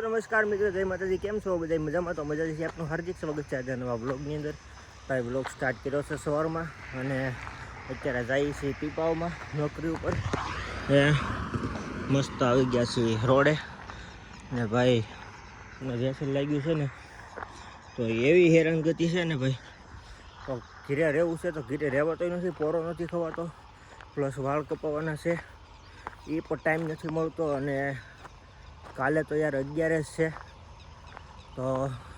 નમસ્કાર મિત્રો, જય માતાજી. કેમ છો? બધા મજામાં? તો મજા છે આપનું હાર્દિક સ્વાગત છે આજે નવા બ્લોગની અંદર. ભાઈ બ્લોગ સ્ટાર્ટ કર્યો છે સવારમાં અને અત્યારે જઈએ છીએ પીપાઓમાં નોકરી ઉપર. એ મસ્ત આવી ગયા છીએ રોડે. ને ભાઈ વ્યસન લાગ્યું છે ને, તો એવી હેરાનગતિ છે ને ભાઈ. તો ઘીરે રહેવું છે તો ઘીરે રહેવાતો નથી, પોરો નથી ખવાતો. પ્લસ વાળ કપાવવાના છે. એ પણ ટાઈમ નથી મળતો અને કાલે તો યાર અગિયાર જ છે. તો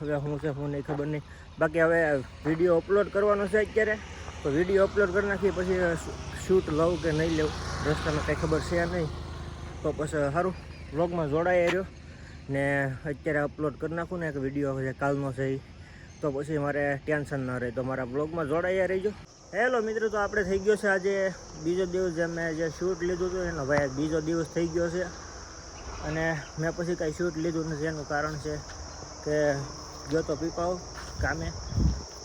હવે શું છે શું નહીં ખબર નહીં. બાકી હવે વીડિયો અપલોડ કરવાનો છે અત્યારે. તો વીડિયો અપલોડ કરી નાખીએ પછી શૂટ લઉં કે નહીં લઉં, રસ્તામાં કંઈ ખબર છે નહીં. તો પછી સારું વ્લોગમાં જોડાઈ રહ્યો. ને અત્યારે અપલોડ કરી નાખું ને એક વીડિયો છે કાલનો છે. તો પછી મારે ટેન્શન ન રહે, તો મારા બ્લોગમાં જોડાઈ રહીજો. હેલો મિત્રો, તો આપણે થઈ ગયો છે આજે બીજો દિવસ. જે મેં જે શૂટ લીધું હતું, એનો ભાઈ બીજો દિવસ થઈ ગયો છે. અને મેં પછી કાંઈ શૂટ લીધું નથી, એનું કારણ છે કે ગયો તો પીપાઓ કામે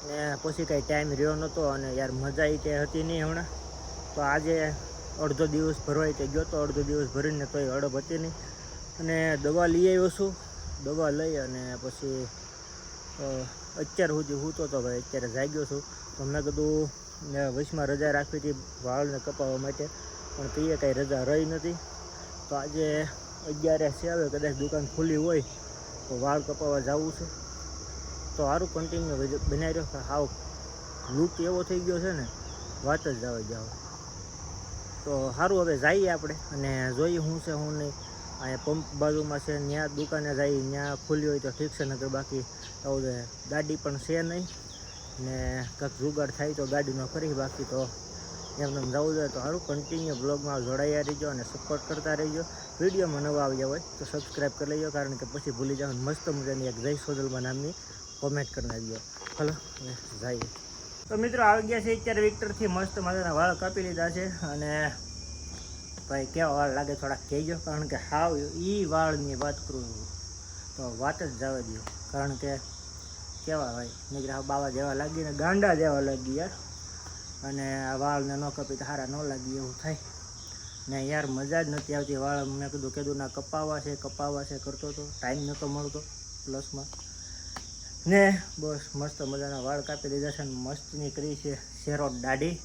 ને પછી કાંઈ ટાઈમ રહ્યો નહોતો અને યાર મજા એ તે હતી નહીં હમણાં. તો આજે અડધો દિવસ ભરવાય તે ગયો તો અડધો દિવસ ભરીને તોય અડબ હતી નહીં. અને દવા લઈ આવ્યો છું, દવા લઈ અને પછી અત્યાર સુધી હું તો ભાઈ અત્યારે જાગ્યો છું. તો મેં કીધું, ને વચમાં રજા રાખવી હતી વાળને કપાવવા માટે, પણ તે કાંઈ રજા રહી નથી. તો આજે અગિયારે છે આવે કદાચ દુકાન ખુલ્લી હોય તો વાળ કપાવવા જવું છે. તો સારું કન્ટિન્યુ બનાવી રહ્યો કે હાવ લુક એવો થઈ ગયો છે ને, વાત જ જવા જાવ તો સારું હવે જઈએ આપણે અને જોઈએ શું છે શું નહીં. અહીંયા પંપ બાજુમાં છે ત્યાં દુકાને જઈ ત્યાં ખુલ્લી હોય તો ઠીક છે, નકર બાકી આવું ગાડી પણ છે નહીં. ને કંઈક જુગાડ થાય તો ગાડીનો કરી બાકી તો એમને એમ જવું જોઈએ. તો સારું કન્ટિન્યુ બ્લોગમાં જોડાયા રહીજો અને સપોર્ટ કરતા રહીજો. વિડીયોમાં નવા આવ્યા હોય તો સબસ્ક્રાઈબ કરી લેજો, કારણ કે પછી ભૂલી જાવ મસ્ત મજાની એક જય સોદલમાં નામની કોમેન્ટ કરી નાખજો. હલો જાય. તો મિત્રો આવી ગયા છે અત્યારે વિક્ટરથી મસ્ત મજાના વાળ કાપી લીધા છે અને ભાઈ કેવા વાળ લાગે થોડાક કહેજો, કારણ કે હાવ એ વાળની વાત કરું તો વાત જ જવા દો કારણ કે કેવા ભાઈ નીકળ્યા બાવા જેવા લાગીને ગાંડા જેવા લાગી યાર. અને આ વાળને ન કપી તો સારા ન લાગી એવું થાય. ને યાર મજા જ નથી આવતી. વાળ મેં કીધું કીધું ના કપાવા છે કપાવા છે, કરતો તો ટાઈમ નહોતો મળતો પ્લસમાં ને બસ મસ્ત મજાના વાળ કાપી દીધા છે ને મસ્તની કરી છે શેરો દાઢી.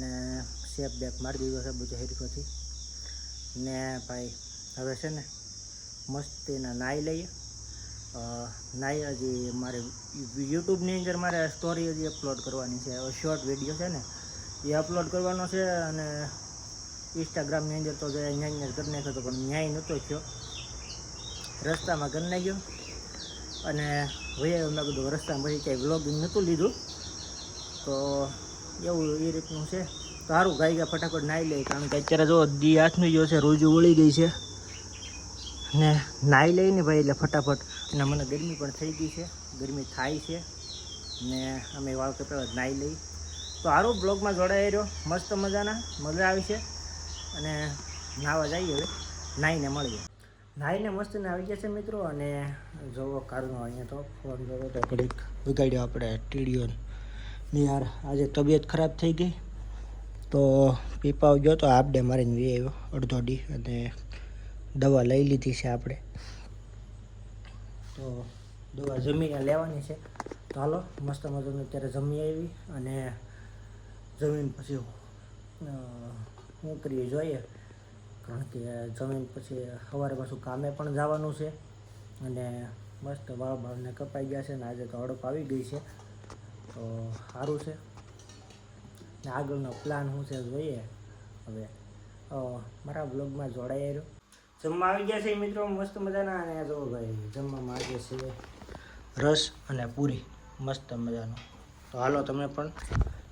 ને શેપ બેપ મારી દીધો છે બધું હિરકોથી ને ભાઈ, હવે છે ને મસ્તીના નાહી લઈએ. નાઈ હજી મારે યુટ્યુબની અંદર મારે સ્ટોરી હજી અપલોડ કરવાની છે. શોર્ટ વીડિયો છે ને એ અપલોડ કરવાનો છે અને ઇન્સ્ટાગ્રામની અંદર તો ન્યાય ન્યાય કરી નાખ્યો હતો પણ ન્યાય નહોતો થયો. રસ્તામાં કરી નાખ્યો. અને ભાઈ મેં કીધું રસ્તામાં પછી ક્યાંય વ્લોગિંગ નહોતું લીધું. તો એવું એ રીતનું છે. તો સારું ગાય ગયા ફટાફટ નાહી લઈ કારણ કે અત્યારે જો દી હાથની જો છે, રોજુ વળી ગઈ છે. ને નાહી લઈને ભાઈ એટલે ફટાફટ. અને મને ગરમી પણ થઈ ગઈ છે, ગરમી થાય છે. ને અમે વાળ કપડા નાહી લઈ. તો સારું બ્લોગમાં જોડાઈ રહ્યો. મસ્ત મજાના, મજા આવી છે. અને નાવા જઈએ હવે. નાહીને મળીએ. નાહીને મસ્ત ને આવી ગયા છે મિત્રો અને જોવો કારનો અહીંયા તો ફોન જોવો તો ઘડીક બગાડ્યો આપણે ટીડીઓ યાર આજે તબિયત ખરાબ થઈ ગઈ. તો પીપાવ ગયો તો આપડે મારીને વી આવ્યો અડધો ડી અને દવા લઈ લીધી છે આપણે તો દવા જમીને લેવાની છે. તો હાલો, મસ્ત મજાનું અત્યારે જમી આવી અને જમીન પછી શું કરીએ જોઈએ. કારણ કે જમીન પછી સવારે પાછું કામે પણ જવાનું છે. અને મસ્ત વાળ બાળને કપાઈ ગયા છે ને આજે તો હડપ આવી ગઈ છે. તો સારું છે. ને આગળનો પ્લાન શું છે જોઈએ. હવે મારા બ્લોગમાં જોડાઈ રહ્યો. જમવા આવી ગયા છે મિત્રો, મસ્ત મજાના. અને જો ભાઈ, જમવામાં આજે છે રસ અને પૂરી. મસ્ત મજાનો. તો હાલો, તમે પણ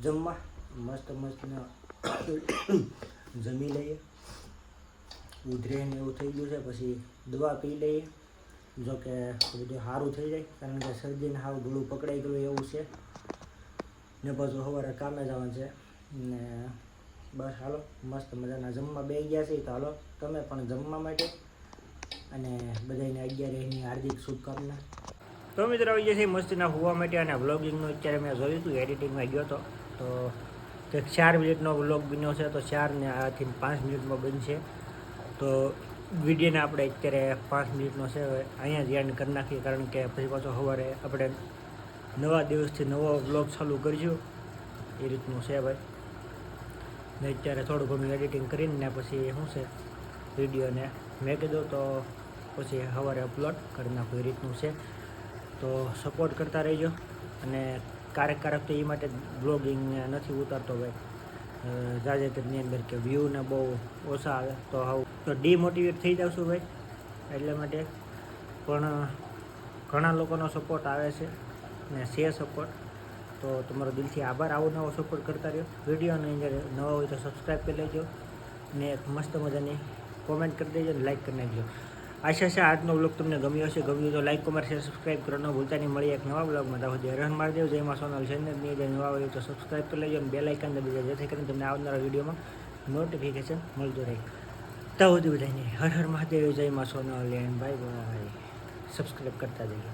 જમવા. મસ્ત મસ્ત જમી લઈએ. ઉધરે ને એવું થઈ ગયું છે, પછી દવા પી લઈએ. જો કે બધું સારું થઈ જાય, કારણ કે શરદીને હાવ ગળું પકડાઈ ગયું એવું છે. ને પાછું સવારે કામે જવાનું છે. ને બસ હાલો, મસ્ત મજાના જમવા બે ગયા છે તો હાલો, તમે પણ જમવા માટે. અને બધાને અગિયારની હાર્દિક શુભકામના. તો મિત્રો, આવી ગયા છે મસ્તીના હોવા માટે. અને વ્લોગિંગનું અત્યારે મેં જોયું હતું એડિટિંગમાં ગયો હતો. તો કંઈક ચાર મિનિટનો વ્લોગ બન્યો છે, તો ચાર ને આથી પાંચ મિનિટમાં બનશે. તો વિડીયોને આપણે અત્યારે પાંચ મિનિટનો છે અહીંયા જ એન્ડ કરી નાખીએ, કારણ કે પછી પાછો સવારે આપણે નવા દિવસથી નવો બ્લોગ ચાલુ કરીશું. એ રીતનું છે ભાઈ. ને અત્યારે થોડું ઘણું એડિટિંગ કરીને પછી શું છે, વિડીયોને મેં કીધું તો પછી સવારે અપલોડ કરી નાખું એ રીતનું છે. તો સપોર્ટ કરતા રહેજો અને ક્યારેક ક્યારેક તો એ માટે બ્લોગિંગ નથી ઉતારતો ભાઈ. જાજેતરની અંદર કે વ્યૂને બહુ ઓછા આવે તો હાવ. તો ડીમોટિવેટ થઈ જાવ છું ભાઈ, એટલા માટે. પણ, ઘણા લોકોનો સપોર્ટ આવે છે ને છે સપોર્ટ તો તમારો દિલથી આભાર. આવો નવો સપોર્ટ કરતા રહ્યો. વિડીયોની અંદર નવા હોય તો સબસ્ક્રાઈબ કરી લેજો ને એક મસ્ત મજાની કોમેન્ટ કરી દેજો લાઈક કરી નાખજો. આશા છે આજનો બ્લોગ તમને ગમ્યો હશે, ગમ્યું તો લાઈક કોમેન્ટ શેર સબસ્ક્રાઈબ કરવાનો ભૂલતા નહીં. મળી એક નવા બ્લોગમાં તો સુધી રહન મારદેવ જય માં સોનલ નહીં જે નવા હોય તો સબસ્ક્રાઈબ કરી લેજો અને બે લાઇકન દબી દેજો, જેથી કરીને તમને આવનારા વિડીયોમાં નોટિફિકેશન મળતું રહે. તો સુધી બધાને હર હર મહાદેવ, જય માં Sonal and bye bye subscribe કરતા જજો.